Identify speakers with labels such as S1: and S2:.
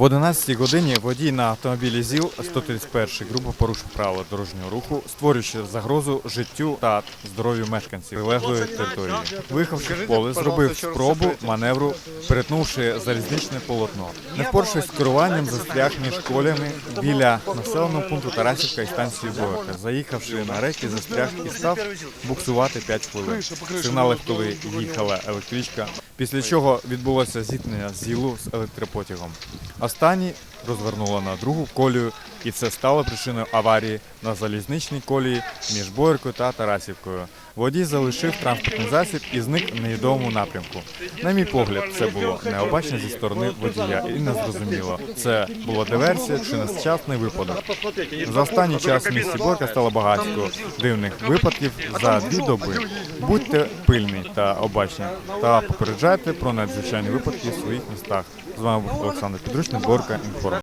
S1: В 11 годині водій на автомобілі ЗІЛ 131 грубо порушив правила дорожнього руху, створюючи загрозу життю та здоров'ю мешканців прилеглої території. Виїхавши в поле, зробив спробу маневру, перетнувши залізничне полотно. Не впоравшись з керуванням, застряг між колями біля населеного пункту Тарасівка і станції Боярка. Заїхавши на рейки, застряг і став буксувати 5 хвилин. Сигналив, коли їхала електричка, після чого відбулося зіткнення ЗІЛу з електропотягом. Останній розвернуло на другу колію, і це стало причиною аварії на залізничній колії між Бояркою та Тарасівкою. Водій залишив транспортний засіб і зник в невідомому напрямку. На мій погляд, це було необачно зі сторони водія і незрозуміло. Це була диверсія чи нещасний випадок. За останній час в місті Борка стало багатько дивних випадків за дві доби. Будьте пильні та обачні та попереджайте про надзвичайні випадки в своїх містах. З вами був Олександр Підручний, Борка Інформ.